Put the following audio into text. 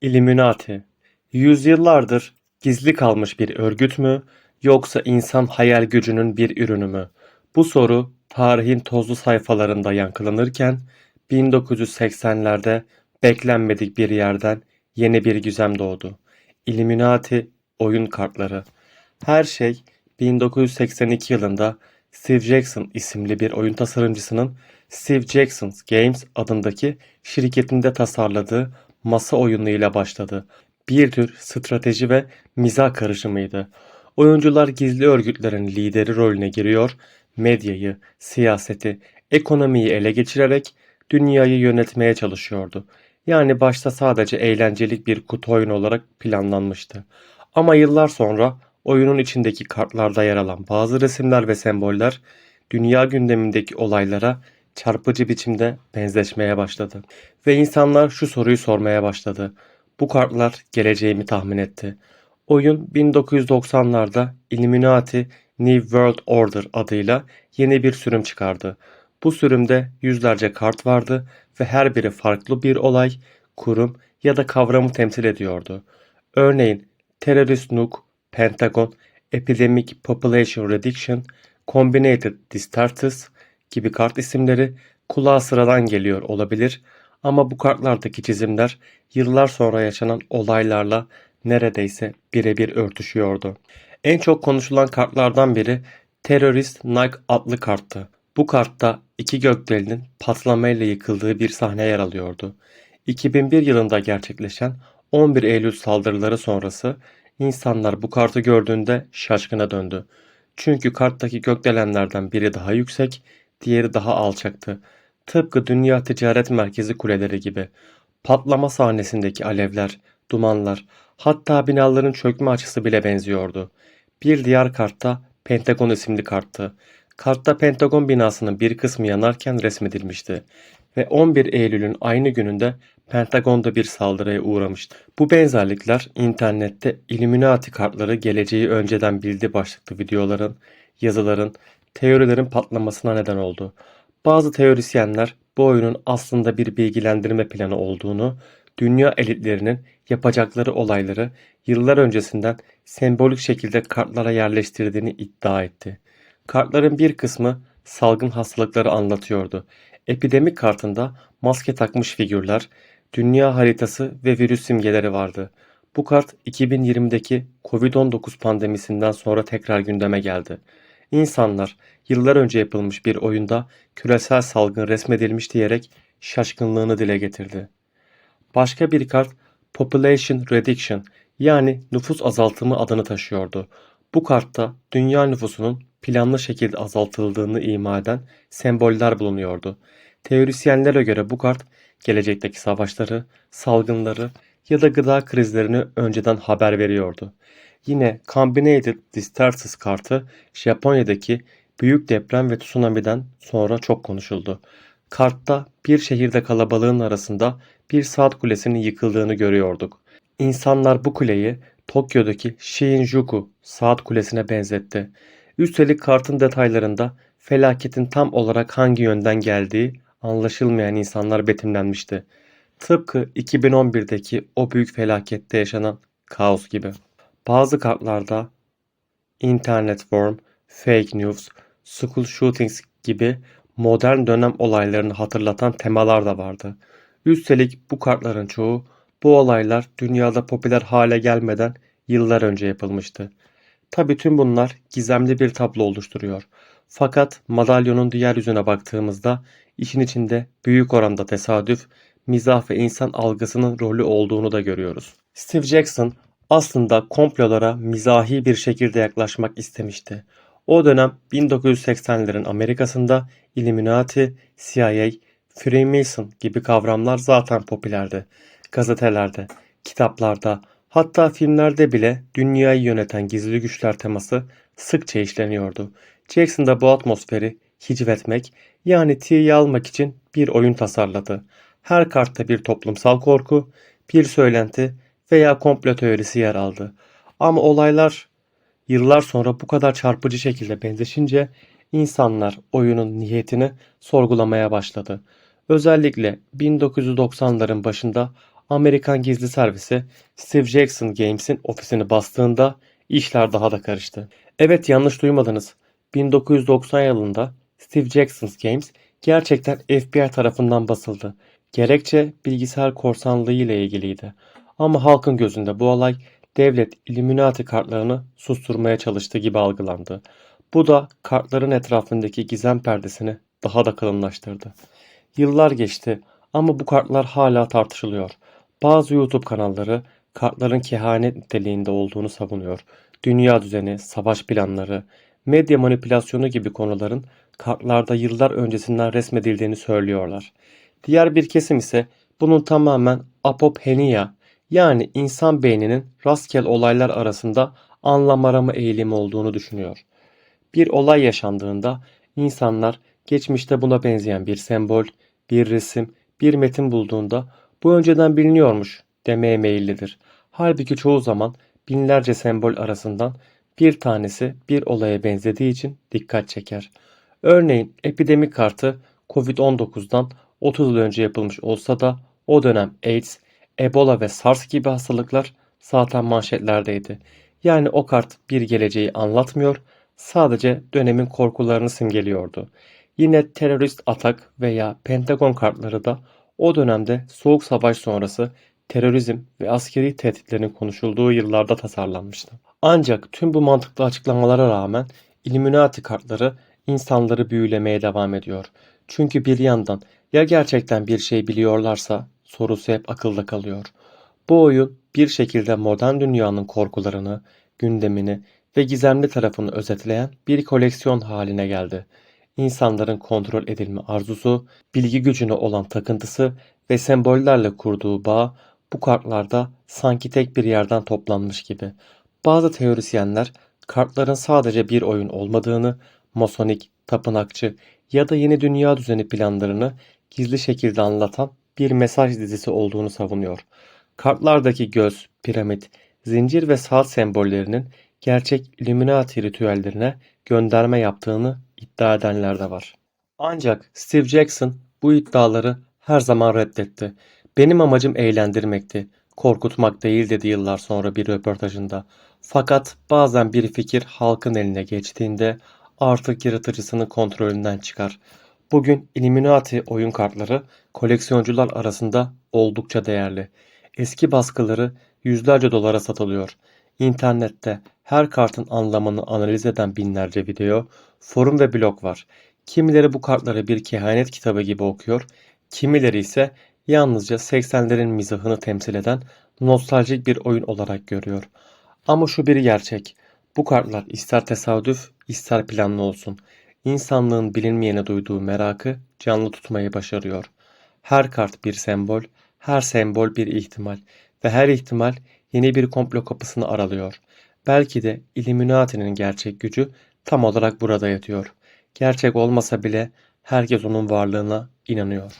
Illuminati, yüzyıllardır gizli kalmış bir örgüt mü yoksa insan hayal gücünün bir ürünü mü? Bu soru tarihin tozlu sayfalarında yankılanırken 1980'lerde beklenmedik bir yerden yeni bir gizem doğdu. Illuminati oyun kartları. Her şey 1982 yılında Steve Jackson isimli bir oyun tasarımcısının Steve Jackson's Games adındaki şirketinde tasarladığı masa oyunuyla başladı. Bir tür strateji ve mizah karışımıydı. Oyuncular gizli örgütlerin lideri rolüne giriyor, medyayı, siyaseti, ekonomiyi ele geçirerek dünyayı yönetmeye çalışıyordu. Yani başta sadece eğlencelik bir kutu oyunu olarak planlanmıştı. Ama yıllar sonra oyunun içindeki kartlarda yer alan bazı resimler ve semboller dünya gündemindeki olaylara çarpıcı biçimde benzeşmeye başladı. Ve insanlar şu soruyu sormaya başladı. Bu kartlar geleceği mi tahmin etti? Oyun 1990'larda Illuminati New World Order adıyla yeni bir sürüm çıkardı. Bu sürümde yüzlerce kart vardı ve her biri farklı bir olay, kurum ya da kavramı temsil ediyordu. Örneğin Terörist Nuke, Pentagon, Epidemic Population Reduction, Combinated Distartes gibi kart isimleri kulağa sıradan geliyor olabilir ama bu kartlardaki çizimler yıllar sonra yaşanan olaylarla neredeyse birebir örtüşüyordu. En çok konuşulan kartlardan biri Terörist Nike adlı karttı. Bu kartta iki gökdelenin patlamayla yıkıldığı bir sahne yer alıyordu. 2001 yılında gerçekleşen 11 Eylül saldırıları sonrası insanlar bu kartı gördüğünde şaşkına döndü. Çünkü karttaki gökdelenlerden biri daha yüksek, diğeri daha alçaktı. Tıpkı Dünya Ticaret Merkezi kuleleri gibi. Patlama sahnesindeki alevler, dumanlar, hatta binaların çökme açısı bile benziyordu. Bir diğer kartta Pentagon isimli karttı. Kartta Pentagon binasının bir kısmı yanarken resmedilmişti ve 11 Eylül'ün aynı gününde Pentagon'da bir saldırıya uğramıştı. Bu benzerlikler internette Illuminati kartları geleceği önceden bildi başlıklı videoların, yazıların, teorilerin patlamasına neden oldu. Bazı teorisyenler bu oyunun aslında bir bilgilendirme planı olduğunu, dünya elitlerinin yapacakları olayları yıllar öncesinden sembolik şekilde kartlara yerleştirdiğini iddia etti. Kartların bir kısmı salgın hastalıkları anlatıyordu. Epidemik kartında maske takmış figürler, dünya haritası ve virüs simgeleri vardı. Bu kart 2020'deki Covid-19 pandemisinden sonra tekrar gündeme geldi. İnsanlar yıllar önce yapılmış bir oyunda küresel salgın resmedilmiş diyerek şaşkınlığını dile getirdi. Başka bir kart Population Reduction yani nüfus azaltımı adını taşıyordu. Bu kartta dünya nüfusunun planlı şekilde azaltıldığını ima eden semboller bulunuyordu. Teorisyenlere göre bu kart gelecekteki savaşları, salgınları ya da gıda krizlerini önceden haber veriyordu. Yine Combinated Disasters kartı Japonya'daki büyük deprem ve tsunami'den sonra çok konuşuldu. Kartta bir şehirde kalabalığın arasında bir saat kulesinin yıkıldığını görüyorduk. İnsanlar bu kuleyi Tokyo'daki Shinjuku saat kulesine benzetti. Üstelik kartın detaylarında felaketin tam olarak hangi yönden geldiği anlaşılmayan insanlar betimlenmişti. Tıpkı 2011'deki o büyük felakette yaşanan kaos gibi. Bazı kartlarda internet worm, fake news, school shootings gibi modern dönem olaylarını hatırlatan temalar da vardı. Üstelik bu kartların çoğu bu olaylar dünyada popüler hale gelmeden yıllar önce yapılmıştı. Tabi tüm bunlar gizemli bir tablo oluşturuyor. Fakat madalyonun diğer yüzüne baktığımızda işin içinde büyük oranda tesadüf, mizah ve insan algısının rolü olduğunu da görüyoruz. Steve Jackson aslında komplolara mizahi bir şekilde yaklaşmak istemişti. O dönem 1980'lerin Amerika'sında Illuminati, CIA, Freemason gibi kavramlar zaten popülerdi. Gazetelerde, kitaplarda, hatta filmlerde bile dünyayı yöneten gizli güçler teması sıkça işleniyordu. Jackson da bu atmosferi hicvetmek yani T'yi almak için bir oyun tasarladı. Her kartta bir toplumsal korku, bir söylenti veya komplo teorisi yer aldı. Ama olaylar yıllar sonra bu kadar çarpıcı şekilde benzeşince insanlar oyunun niyetini sorgulamaya başladı. Özellikle 1990'ların başında Amerikan gizli servisi Steve Jackson Games'in ofisini bastığında işler daha da karıştı. Evet yanlış duymadınız. 1990 yılında Steve Jackson Games gerçekten FBI tarafından basıldı. Gerekçe bilgisayar korsanlığı ile ilgiliydi. Ama halkın gözünde bu olay devlet Illuminati kartlarını susturmaya çalıştığı gibi algılandı. Bu da kartların etrafındaki gizem perdesini daha da kalınlaştırdı. Yıllar geçti ama bu kartlar hala tartışılıyor. Bazı YouTube kanalları kartların kehanet niteliğinde olduğunu savunuyor. Dünya düzeni, savaş planları, medya manipülasyonu gibi konuların kartlarda yıllar öncesinden resmedildiğini söylüyorlar. Diğer bir kesim ise bunun tamamen apophenia yani insan beyninin rastgele olaylar arasında anlam arama eğilimi olduğunu düşünüyor. Bir olay yaşandığında insanlar geçmişte buna benzeyen bir sembol, bir resim, bir metin bulduğunda bu önceden biliniyormuş demeye meyillidir. Halbuki çoğu zaman binlerce sembol arasından bir tanesi bir olaya benzediği için dikkat çeker. Örneğin epidemik kartı Covid-19'dan 30 yıl önce yapılmış olsa da o dönem AIDS, Ebola ve SARS gibi hastalıklar zaten manşetlerdeydi. Yani o kart bir geleceği anlatmıyor, sadece dönemin korkularını simgeliyordu. Yine terörist atak veya Pentagon kartları da o dönemde Soğuk Savaş sonrası terörizm ve askeri tehditlerin konuşulduğu yıllarda tasarlanmıştı. Ancak tüm bu mantıklı açıklamalara rağmen Illuminati kartları insanları büyülemeye devam ediyor. Çünkü bir yandan ya gerçekten bir şey biliyorlarsa sorusu hep akılda kalıyor. Bu oyun bir şekilde modern dünyanın korkularını, gündemini ve gizemli tarafını özetleyen bir koleksiyon haline geldi. İnsanların kontrol edilme arzusu, bilgi gücüne olan takıntısı ve sembollerle kurduğu bağ bu kartlarda sanki tek bir yerden toplanmış gibi. Bazı teorisyenler kartların sadece bir oyun olmadığını, masonik, tapınakçı ya da yeni dünya düzeni planlarını gizli şekilde anlatan bir mesaj dizisi olduğunu savunuyor. Kartlardaki göz, piramit, zincir ve saat sembollerinin gerçek Illuminati ritüellerine gönderme yaptığını iddia edenler de var. Ancak Steve Jackson bu iddiaları her zaman reddetti. Benim amacım eğlendirmekti, korkutmak değil dedi yıllar sonra bir röportajında. Fakat bazen bir fikir halkın eline geçtiğinde artık yaratıcısının kontrolünden çıkar. Bugün Illuminati oyun kartları koleksiyoncular arasında oldukça değerli. Eski baskıları yüzlerce dolara satılıyor. İnternette her kartın anlamını analiz eden binlerce video, forum ve blog var. Kimileri bu kartları bir kehanet kitabı gibi okuyor, kimileri ise yalnızca 80'lerin mizahını temsil eden nostaljik bir oyun olarak görüyor. Ama şu bir gerçek. Bu kartlar ister tesadüf, ister planlı olsun. İnsanlığın bilinmeyene duyduğu merakı canlı tutmayı başarıyor. Her kart bir sembol, her sembol bir ihtimal ve her ihtimal yeni bir komplo kapısını aralıyor. Belki de Illuminati'nin gerçek gücü tam olarak burada yatıyor. Gerçek olmasa bile herkes onun varlığına inanıyor.